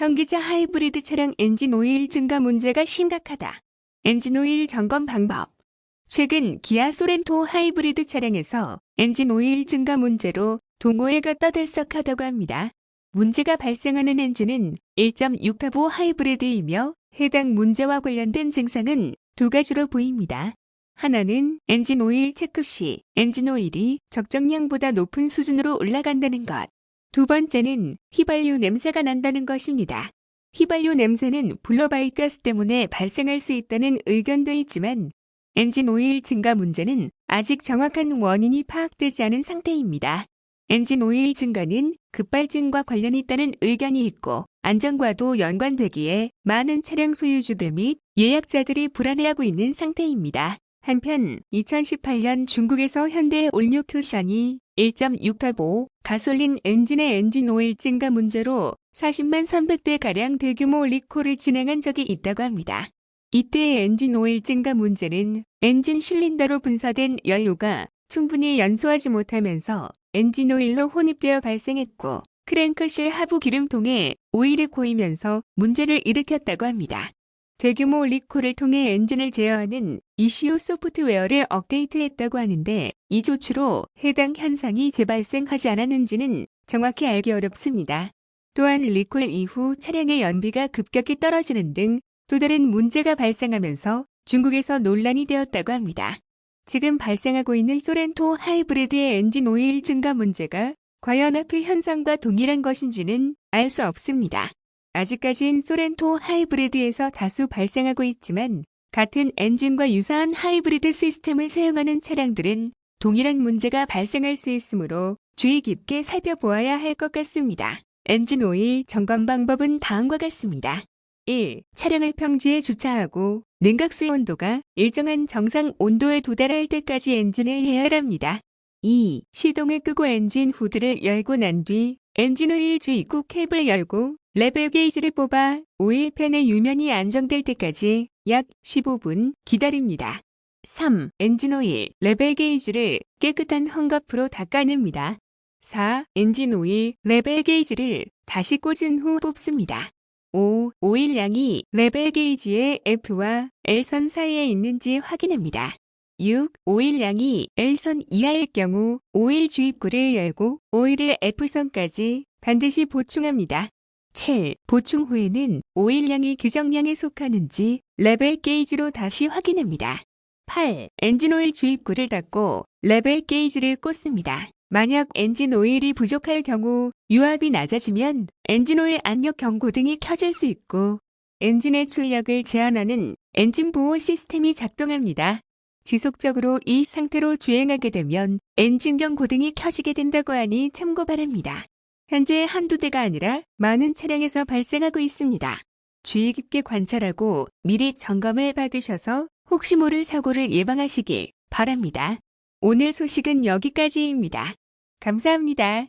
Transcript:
현기차 하이브리드 차량 엔진 오일 증가 문제가 심각하다. 엔진 오일 점검 방법. 최근 기아 소렌토 하이브리드 차량에서 엔진 오일 증가 문제로 동호회가 떠들썩하다고 합니다. 문제가 발생하는 엔진은 1.6타보 하이브리드이며 해당 문제와 관련된 증상은 두 가지로 보입니다. 하나는 엔진 오일 체크 시 엔진 오일이 적정량보다 높은 수준으로 올라간다는 것. 두 번째는 휘발유 냄새가 난다는 것입니다. 휘발유 냄새는 블로바이 가스 때문에 발생할 수 있다는 의견도 있지만 엔진 오일 증가 문제는 아직 정확한 원인이 파악되지 않은 상태입니다. 엔진 오일 증가는 급발진과 관련이 있다는 의견이 있고 안전과도 연관되기에 많은 차량 소유주들 및 예약자들이 불안해하고 있는 상태입니다. 한편 2018년 중국에서 현대 올뉴 투싼이 1.6타보 가솔린 엔진의 엔진 오일 증가 문제로 40만 300대 가량 대규모 리콜을 진행한 적이 있다고 합니다. 이때의 엔진 오일 증가 문제는 엔진 실린더로 분사된 연료가 충분히 연소하지 못하면서 엔진 오일로 혼입되어 발생했고 크랭크실 하부 기름통에 오일이 고이면서 문제를 일으켰다고 합니다. 대규모 리콜을 통해 엔진을 제어하는 ECU 소프트웨어를 업데이트했다고 하는데 이 조치로 해당 현상이 재발생하지 않았는지는 정확히 알기 어렵습니다. 또한 리콜 이후 차량의 연비가 급격히 떨어지는 등 또 다른 문제가 발생하면서 중국에서 논란이 되었다고 합니다. 지금 발생하고 있는 소렌토 하이브리드의 엔진 오일 증가 문제가 과연 앞의 현상과 동일한 것인지는 알 수 없습니다. 아직까진 소렌토 하이브리드에서 다수 발생하고 있지만 같은 엔진과 유사한 하이브리드 시스템을 사용하는 차량들은 동일한 문제가 발생할 수 있으므로 주의 깊게 살펴보아야 할 것 같습니다. 엔진 오일 점검 방법은 다음과 같습니다. 1. 차량을 평지에 주차하고 냉각수의 온도가 일정한 정상 온도에 도달할 때까지 엔진을 해열합니다. 2. 시동을 끄고 엔진 후드를 열고 난 뒤 엔진 오일 주입구 캡을 열고 레벨 게이지를 뽑아 오일 팬의 유면이 안정될 때까지 약 15분 기다립니다. 3. 엔진 오일 레벨 게이지를 깨끗한 헝겊으로 닦아냅니다. 4. 엔진 오일 레벨 게이지를 다시 꽂은 후 뽑습니다. 5. 오일 양이 레벨 게이지의 F와 L선 사이에 있는지 확인합니다. 6. 오일 양이 L선 이하일 경우 오일 주입구를 열고 오일을 F선까지 반드시 보충합니다. 7. 보충 후에는 오일 양이 규정량에 속하는지 레벨 게이지로 다시 확인합니다. 8. 엔진 오일 주입구를 닫고 레벨 게이지를 꽂습니다. 만약 엔진 오일이 부족할 경우 유압이 낮아지면 엔진 오일 압력 경고등이 켜질 수 있고 엔진의 출력을 제한하는 엔진 보호 시스템이 작동합니다. 지속적으로 이 상태로 주행하게 되면 엔진 경 고등이 켜지게 된다고 하니 참고 바랍니다. 현재 한두 대가 아니라 많은 차량에서 발생하고 있습니다. 주의 깊게 관찰하고 미리 점검을 받으셔서 혹시 모를 사고를 예방하시길 바랍니다. 오늘 소식은 여기까지입니다. 감사합니다.